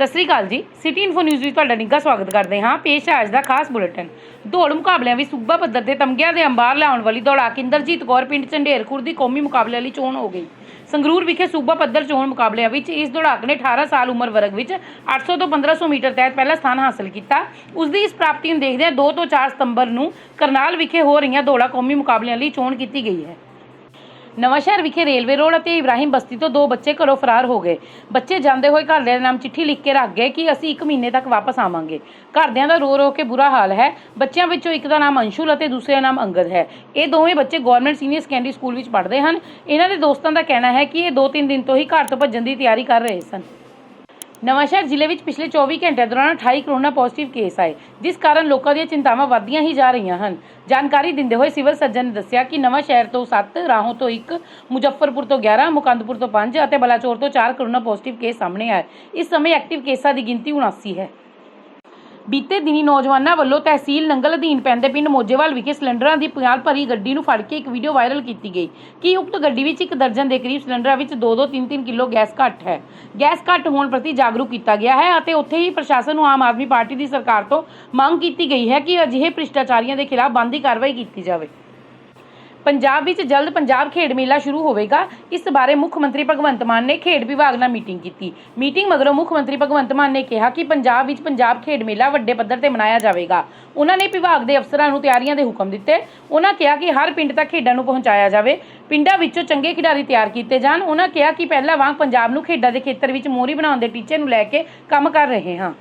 ਸਤਿ ਸ੍ਰੀ ਅਕਾਲ ਜੀ। City info news ਵਿੱਚ ਤੁਹਾਡਾ ਨਿੱਘਾ ਸਵਾਗਤ ਕਰਦੇ ਹਾਂ। ਪੇਸ਼ ਹੈ ਅੱਜ ਦਾ ਖਾਸ ਬੁਲੇਟਿਨ। ਦੌੜ ਮੁਕਾਬਲਿਆਂ ਵਿੱਚ ਸੂਬਾ ਪੱਧਰ ਤੇ ਤਮਗਿਆਂ ਦੇ ਅੰਬਾਰ ਲਿਆਉਣ ਵਾਲੀ ਦੌੜਾਕ ਇੰਦਰਜੀਤ ਕੌਰ ਪਿੰਡ ਝੰਡੇਰਖੁਰ ਦੀ ਕੌਮੀ ਮੁਕਾਬਲੇ ਲਈ ਚੋਣ ਹੋ ਗਈ। ਸੰਗਰੂਰ ਵਿਖੇ ਸੂਬਾ ਪੱਧਰ ਚੋਣ ਮੁਕਾਬਲਿਆਂ ਵਿੱਚ ਇਸ ਦੌੜਾਕ ਨੇ 18 ਸਾਲ ਉਮਰ ਵਰਗ ਵਿੱਚ 800 ਤੋਂ 1500 ਮੀਟਰ ਤਹਿਤ ਪਹਿਲਾ ਸਥਾਨ ਹਾਸਲ ਕੀਤਾ। ਉਸ ਦੀ ਇਸ ਪ੍ਰਾਪਤੀ ਨੂੰ ਦੇਖਦਿਆਂ 2 ਤੋਂ 4 ਸਤੰਬਰ ਨੂੰ ਕਰਨਾਲ ਵਿਖੇ ਹੋ ਰਹੀਆਂ ਦੌੜਾਂ ਕੌਮੀ ਮੁਕਾਬਲਿਆਂ ਲਈ ਚੋਣ ਕੀਤੀ ਗਈ ਹੈ। ਨਵਾਂਸ਼ਹਿਰ ਵਿਖੇ ਰੇਲਵੇ ਰੋਡ ਅਤੇ ਇਬਰਾਹਿਮ ਬਸਤੀ ਤੋਂ ਦੋ ਬੱਚੇ ਘਰੋਂ ਫਰਾਰ ਹੋ ਗਏ। ਬੱਚੇ ਜਾਂਦੇ ਹੋਏ ਘਰਦਿਆਂ ਦੇ ਨਾਮ ਚਿੱਠੀ ਲਿਖ ਕੇ ਰੱਖ ਗਏ ਕਿ ਅਸੀਂ 1 ਮਹੀਨੇ ਤੱਕ ਵਾਪਸ ਆਵਾਂਗੇ। ਘਰਦਿਆਂ ਦਾ ਰੋ ਰੋ ਕੇ ਬੁਰਾ ਹਾਲ ਹੈ। ਬੱਚਿਆਂ ਵਿੱਚੋਂ ਇੱਕ ਦਾ ਨਾਮ ਅੰਸ਼ੁਲ ਅਤੇ ਦੂਸਰੇ ਦਾ ਨਾਮ ਅੰਗਦ ਹੈ। ਇਹ ਦੋਵੇਂ ਬੱਚੇ ਗਵਰਨਮੈਂਟ ਸੀਨੀਅਰ ਸੈਕੰਡਰੀ ਸਕੂਲ ਵਿੱਚ ਪੜ੍ਹਦੇ ਹਨ। ਇਹਨਾਂ ਦੇ ਦੋਸਤਾਂ ਦਾ ਕਹਿਣਾ ਹੈ ਕਿ ਇਹ 2-3 ਦਿਨ ਤੋਂ ਹੀ ਘਰ ਤੋਂ ਭੱਜਣ ਦੀ ਤਿਆਰੀ ਕਰ ਰਹੇ ਸਨ। ਨਵਾਂਸ਼ਹਿਰ ਜ਼ਿਲ੍ਹੇ ਵਿੱਚ ਪਿਛਲੇ 24 ਘੰਟਿਆਂ ਦੌਰਾਨ 28 ਕਰੋਨਾ ਪੋਜ਼ਿਟਿਵ ਕੇਸ ਆਏ, ਜਿਸ ਕਾਰਨ ਲੋਕਾਂ ਦੀਆਂ ਚਿੰਤਾਵਾਂ ਵੱਧਦੀਆਂ ਹੀ ਜਾ ਰਹੀਆਂ ਹਨ। ਜਾਣਕਾਰੀ ਦਿੰਦੇ ਹੋਏ ਸਿਵਲ ਸਰਜਨ ਨੇ ਦੱਸਿਆ ਕਿ ਨਵਾਂਸ਼ਹਿਰ ਤੋਂ 7 ਰਾਹੋਂ ਤੋਂ 1 ਮੁਜ਼ੱਫਰਪੁਰ ਤੋਂ 11 ਮੁਕੰਦਪੁਰ ਤੋਂ 5 ਅਤੇ ਬਲਾਚੌਰ ਤੋਂ 4 ਕਰੋਨਾ ਪੋਜ਼ਿਟਿਵ ਕੇਸ ਸਾਹਮਣੇ ਆਏ। ਇਸ ਸਮੇਂ ਐਕਟਿਵ ਕੇਸਾਂ ਦੀ ਗਿਣਤੀ 79 ਹੈ। ਬੀਤੇ ਦਿਨੀ ਨੌਜਵਾਨਾਂ ਵੱਲੋਂ ਤਹਿਸੀਲ ਨੰਗਲ ਅਧੀਨ ਪੈਂਦੇ ਪਿੰਡ ਮੋਜੇਵਾਲ ਵਿਖੇ ਸਿਲੰਡਰਾਂ ਦੀ ਪਿਆਲ ਭਰੀ ਗੱਡੀ ਨੂੰ ਫੜ ਕੇ ਇੱਕ ਵੀਡੀਓ ਵਾਇਰਲ ਕੀਤੀ ਗਈ। ਕਿ ਉਕਤ ਗੱਡੀ ਵਿੱਚ ਇੱਕ ਦਰਜਨ ਦੇ ਕਰੀਬ ਸਿਲੰਡਰਾਂ ਵਿੱਚ 2-2 3-3 ਕਿਲੋ ਗੈਸ ਘੱਟ ਹੈ। ਗੈਸ ਘੱਟ ਹੋਣ ਪ੍ਰਤੀ ਜਾਗਰੂਕ ਕੀਤਾ ਗਿਆ ਹੈ ਅਤੇ ਉੱਥੇ ਹੀ ਪ੍ਰਸ਼ਾਸਨ ਨੂੰ ਆਮ ਆਦਮੀ ਪਾਰਟੀ ਦੀ ਸਰਕਾਰ ਤੋਂ ਮੰਗ ਕੀਤੀ ਗਈ ਹੈ ਕਿ ਅਜਿਹੇ ਭ੍ਰਿਸ਼ਟਾਚਾਰੀਆਂ ਦੇ ਖਿਲਾਫ ਬੰਦੀ ਕਾਰਵਾਈ ਕੀਤੀ ਜਾਵੇ। ਪੰਜਾਬ ਵਿੱਚ ਜਲਦ ਪੰਜਾਬ ਖੇਡ ਮੇਲਾ ਸ਼ੁਰੂ ਹੋਵੇਗਾ। ਇਸ ਬਾਰੇ ਮੁੱਖ ਮੰਤਰੀ ਭਗਵੰਤ ਮਾਨ ਨੇ ਖੇਡ ਵਿਭਾਗ ਨਾਲ ਮੀਟਿੰਗ ਕੀਤੀ। ਮੀਟਿੰਗ ਮਗਰੋਂ ਮੁੱਖ ਮੰਤਰੀ ਭਗਵੰਤ ਮਾਨ ਨੇ ਕਿਹਾ ਕਿ ਪੰਜਾਬ ਵਿੱਚ ਪੰਜਾਬ ਖੇਡ ਮੇਲਾ ਵੱਡੇ ਪੱਧਰ ਤੇ ਮਨਾਇਆ ਜਾਵੇਗਾ। ਉਹਨਾਂ ਨੇ ਵਿਭਾਗ ਦੇ ਅਫਸਰਾਂ ਨੂੰ ਤਿਆਰੀਆਂ ਦੇ ਹੁਕਮ ਦਿੱਤੇ। ਉਹਨਾਂ ਕਿਹਾ ਕਿ ਹਰ ਪਿੰਡ ਤੱਕ ਖੇਡਾਂ ਨੂੰ ਪਹੁੰਚਾਇਆ ਜਾਵੇ। ਪਿੰਡਾਂ ਵਿੱਚੋਂ ਚੰਗੇ ਖਿਡਾਰੀ ਤਿਆਰ ਕੀਤੇ ਜਾਣ। ਉਹਨਾਂ ਕਿਹਾ ਕਿ ਪਹਿਲਾਂ ਵਾਂਗ ਪੰਜਾਬ ਨੂੰ ਖੇਡਾਂ ਦੇ ਖੇਤਰ ਵਿੱਚ ਮੋਹਰੀ ਬਣਾਉਣ ਦੇ ਟੀਚੇ ਨੂੰ ਲੈ ਕੇ ਕੰਮ ਕਰ ਰਹੇ ਹਾਂ।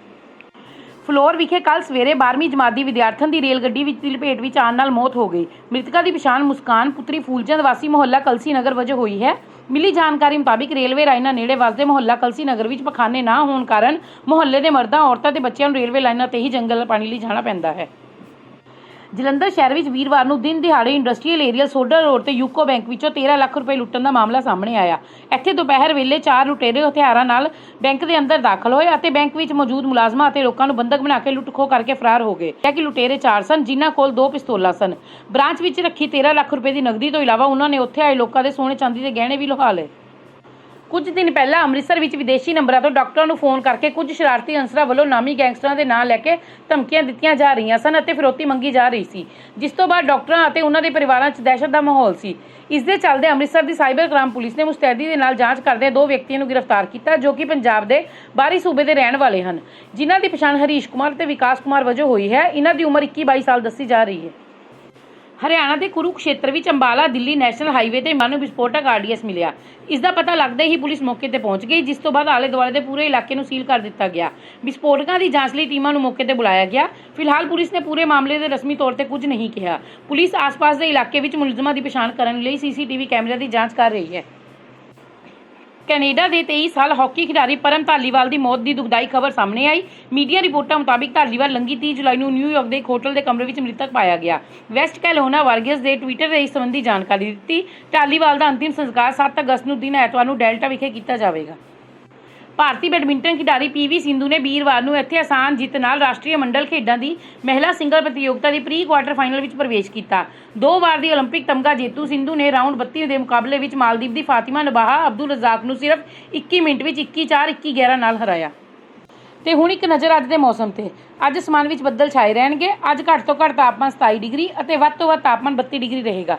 ਫਲੋਰ ਵਿਖੇ ਕੱਲ ਸਵੇਰੇ 12ਵੀਂ ਜਮਾਤ ਦੀ ਵਿਦਿਆਰਥਣ ਦੀ ਰੇਲ ਗੱਡੀ ਵਿੱਚ ਦੀ ਲਪੇਟ ਵਿੱਚ ਆਉਣ ਨਾਲ ਮੌਤ ਹੋ ਗਈ। ਮ੍ਰਿਤਕਾ ਦੀ ਪਛਾਣ ਮੁਸਕਾਨ ਪੁੱਤਰੀ ਫੂਲਚੰਦ ਵਾਸੀ ਮੁਹੱਲਾ ਕਲਸੀ ਨਗਰ ਵਜੋਂ ਹੋਈ ਹੈ। ਮਿਲੀ ਜਾਣਕਾਰੀ ਮੁਤਾਬਿਕ ਰੇਲਵੇ ਲਾਈਨਾਂ ਨੇੜੇ ਵਸਦੇ ਮੁਹੱਲਾ ਕਲਸੀ ਨਗਰ ਵਿੱਚ ਪਖਾਨੇ ਨਾ ਹੋਣ ਕਾਰਨ ਮੁਹੱਲੇ ਦੇ ਮਰਦਾਂ, ਔਰਤਾਂ ਤੇ ਬੱਚਿਆਂ ਨੂੰ ਰੇਲਵੇ ਲਾਈਨਾਂ ਤੇ ਹੀ ਜੰਗਲ ਪਾਣੀ ਲਈ ਜਾਣਾ ਪੈਂਦਾ ਹੈ। ਜਲੰਧਰ ਸ਼ਹਿਰ ਵਿੱਚ ਵੀਰਵਾਰ ਨੂੰ ਦਿਨ ਦਿਹਾੜੇ ਇੰਡਸਟਰੀਅਲ ਏਰੀਆ ਸੋਡਰ ਰੋਡ ਤੇ ਯੂਕੋ ਬੈਂਕ ਵਿੱਚੋਂ 13 ਲੱਖ ਰੁਪਏ ਲੁੱਟਣ ਦਾ ਮਾਮਲਾ ਸਾਹਮਣੇ ਆਇਆ। ਇੱਥੇ ਦੁਪਹਿਰ ਵੇਲੇ ਚਾਰ ਲੁਟੇਰੇ ਹਥਿਆਰਾਂ ਨਾਲ ਬੈਂਕ ਦੇ ਅੰਦਰ ਦਾਖਲ ਹੋਏ ਅਤੇ ਬੈਂਕ ਵਿੱਚ ਮੌਜੂਦ ਮੁਲਾਜ਼ਮਾਂ ਅਤੇ ਲੋਕਾਂ ਨੂੰ ਬੰਦਕ ਬਣਾ ਕੇ ਲੁੱਟ ਖੋਹ ਕਰਕੇ ਫਰਾਰ ਹੋ ਗਏ। ਕਿ ਲੁਟੇਰੇ ਚਾਰ ਸਨ, ਜਿਨ੍ਹਾਂ ਕੋਲ ਦੋ ਪਿਸਤੌਲਾਂ ਸਨ। ਬ੍ਰਾਂਚ ਵਿੱਚ ਰੱਖੀ 13 ਲੱਖ ਰੁਪਏ ਦੀ ਨਗਦੀ ਤੋਂ ਇਲਾਵਾ ਉਹਨਾਂ ਨੇ ਉੱਥੇ ਆਏ ਲੋਕਾਂ ਦੇ ਸੋਨੇ ਚਾਂਦੀ ਦੇ ਗਹਿਣੇ ਵੀ ਲੁਹਾ ਲਏ। ਕੁਝ ਦਿਨ ਪਹਿਲਾਂ ਅੰਮ੍ਰਿਤਸਰ ਵਿੱਚ ਵਿਦੇਸ਼ੀ ਨੰਬਰਾਂ ਤੋਂ ਡਾਕਟਰਾਂ ਨੂੰ ਫੋਨ ਕਰਕੇ ਕੁਝ ਸ਼ਰਾਰਤੀ ਅਨਸਰਾਂ ਵੱਲੋਂ ਨਾਮੀ ਗੈਂਗਸਟਰਾਂ ਦੇ ਨਾਂ ਲੈ ਕੇ ਧਮਕੀਆਂ ਦਿੱਤੀਆਂ ਜਾ ਰਹੀਆਂ ਸਨ ਅਤੇ ਫਿਰੋਤੀ ਮੰਗੀ ਜਾ ਰਹੀ ਸੀ, ਜਿਸ ਤੋਂ ਬਾਅਦ ਡਾਕਟਰਾਂ ਅਤੇ ਉਹਨਾਂ ਦੇ ਪਰਿਵਾਰਾਂ 'ਚ ਦਹਿਸ਼ਤ ਦਾ ਮਾਹੌਲ ਸੀ। ਇਸ ਦੇ ਚੱਲਦੇ ਅੰਮ੍ਰਿਤਸਰ ਦੀ ਸਾਈਬਰ ਕ੍ਰਾਈਮ ਪੁਲਿਸ ਨੇ ਮੁਸਤੈਦੀ ਦੇ ਨਾਲ ਜਾਂਚ ਕਰਦੇ ਦੋ ਵਿਅਕਤੀਆਂ ਨੂੰ ਗ੍ਰਿਫਤਾਰ ਕੀਤਾ, ਜੋ ਕਿ ਪੰਜਾਬ ਦੇ ਬਾਹਰੀ ਸੂਬੇ ਦੇ ਰਹਿਣ ਵਾਲੇ ਹਨ, ਜਿਨ੍ਹਾਂ ਦੀ ਪਛਾਣ ਹਰੀਸ਼ ਕੁਮਾਰ ਤੇ ਵਿਕਾਸ ਕੁਮਾਰ ਵਜੋਂ ਹੋਈ ਹੈ। ਇਹਨਾਂ ਦੀ ਉਮਰ 21-22 ਸਾਲ ਦੱਸੀ ਜਾ ਰਹੀ ਹੈ। ਹਰਿਆਣਾ ਦੇ ਕੁਰੂਕਸ਼ੇਤਰ ਵਿੱਚ ਅੰਬਾਲਾ ਦਿੱਲੀ ਨੈਸ਼ਨਲ ਹਾਈਵੇ ਤੇ ਮਾਨਵ ਵਿਸਫੋਟਕ ਆਰਡੀਐਸ ਮਿਲਿਆ। ਇਸ ਦਾ ਪਤਾ ਲੱਗਦੇ ਹੀ ਪੁਲਿਸ ਮੌਕੇ ਤੇ ਪਹੁੰਚ ਗਈ, ਜਿਸ ਤੋਂ ਬਾਅਦ ਆਲੇ ਦੁਆਲੇ ਦੇ ਪੂਰੇ ਇਲਾਕੇ ਨੂੰ ਸੀਲ ਕਰ ਦਿੱਤਾ ਗਿਆ। ਵਿਸਫੋਟਕਾਂ ਦੀ ਜਾਂਚ ਲਈ ਟੀਮਾਂ ਨੂੰ ਮੌਕੇ ਤੇ ਬੁਲਾਇਆ ਗਿਆ। ਫਿਲਹਾਲ ਪੁਲਿਸ ਨੇ ਪੂਰੇ ਮਾਮਲੇ ਦੇ ਰਸਮੀ ਤੌਰ ਤੇ ਕੁਝ ਨਹੀਂ ਕਿਹਾ। ਪੁਲਿਸ ਆਸ-ਪਾਸ ਦੇ ਇਲਾਕੇ ਵਿੱਚ ਮੁਲਜ਼ਮਾਂ ਦੀ ਪਛਾਣ ਕਰਨ ਲਈ ਸੀਸੀਟੀਵੀ ਕੈਮਰਿਆਂ ਦੀ ਜਾਂਚ ਕਰ ਰਹੀ ਹੈ। ਕੈਨੇਡਾ ਦੇ 23 ਸਾਲ ਹਾਕੀ ਖਿਡਾਰੀ ਪਰਮ ਧਾਲੀਵਾਲ ਦੀ ਮੌਤ ਦੀ ਦੁਖਦਾਈ ਖਬਰ ਸਾਹਮਣੇ ਆਈ। ਮੀਡੀਆ ਰਿਪੋਰਟਾਂ ਮੁਤਾਬਿਕ ਧਾਲੀਵਾਲ ਲੰਗੀ 30 ਜੁਲਾਈ ਨੂੰ ਨਿਊਯਾਰਕ ਦੇ ਇੱਕ ਹੋਟਲ ਦੇ ਕਮਰੇ ਵਿੱਚ ਮ੍ਰਿਤਕ ਪਾਇਆ ਗਿਆ। ਵੈਸਟ ਕੈਲੋਨਾ ਵਾਰਗੀਅਸ ਦੇ ਟਵਿੱਟਰ ਤੇ ਇਸ ਸੰਬੰਧੀ ਜਾਣਕਾਰੀ ਦਿੱਤੀ। ਧਾਲੀਵਾਲ ਦਾ ਅੰਤਿਮ ਸੰਸਕਾਰ 7 ਅਗਸਤ ਨੂੰ ਦਿਨ ਐਤਵਾਰ ਨੂੰ ਡੈਲਟਾ ਵਿਖੇ ਕੀਤਾ ਜਾਵੇਗਾ। ਭਾਰਤੀ ਬੈਡਮਿੰਟਨ ਖਿਡਾਰੀ ਪੀਵੀ ਸਿੰਧੂ ਨੇ ਵੀਰਵਾਰ ਨੂੰ ਇੱਥੇ ਆਸਾਨ ਜਿੱਤ ਨਾਲ ਰਾਸ਼ਟਰੀ ਮੰਡਲ ਖੇਡਾਂ ਦੀ ਮਹਿਲਾ ਸਿੰਗਲ ਪ੍ਰਤੀਯੋਗਤਾ ਦੀ ਪ੍ਰੀ ਕੁਆਰਟਰ ਫਾਈਨਲ ਵਿੱਚ ਪ੍ਰਵੇਸ਼ ਕੀਤਾ ਦੋ ਵਾਰ ਦੀ 올림픽 ਤਮਗਾ ਜੇਤੂ ਸਿੰਧੂ ਨੇ ਰਾਊਂਡ 32 ਦੇ ਮੁਕਾਬਲੇ ਵਿੱਚ ਮਾਲਦੀਵ ਦੀ ਫਾਤਿਮਾ ਨਬਾਹਾ ਅਬਦੁਲ ਰਜ਼ਾਕ ਨੂੰ ਸਿਰਫ 21 ਮਿੰਟ ਵਿੱਚ 21-4 21-11 ਨਾਲ ਹਰਾਇਆ ਤੇ ਹੁਣ ਇੱਕ ਨਜ਼ਰ ਅੱਜ ਦੇ ਮੌਸਮ ਤੇ ਅੱਜ ਅਸਮਾਨ ਵਿੱਚ ਬੱਦਲ ਛਾਏ ਰਹਿਣਗੇ ਅੱਜ ਘੱਟ ਤੋਂ ਘੱਟ ਤਾਪਮਾਨ 27 ਡਿਗਰੀ ਅਤੇ ਵੱਧ ਤੋਂ ਵੱਧ ਤਾਪਮਾਨ 32 ਡਿਗਰੀ ਰਹੇਗਾ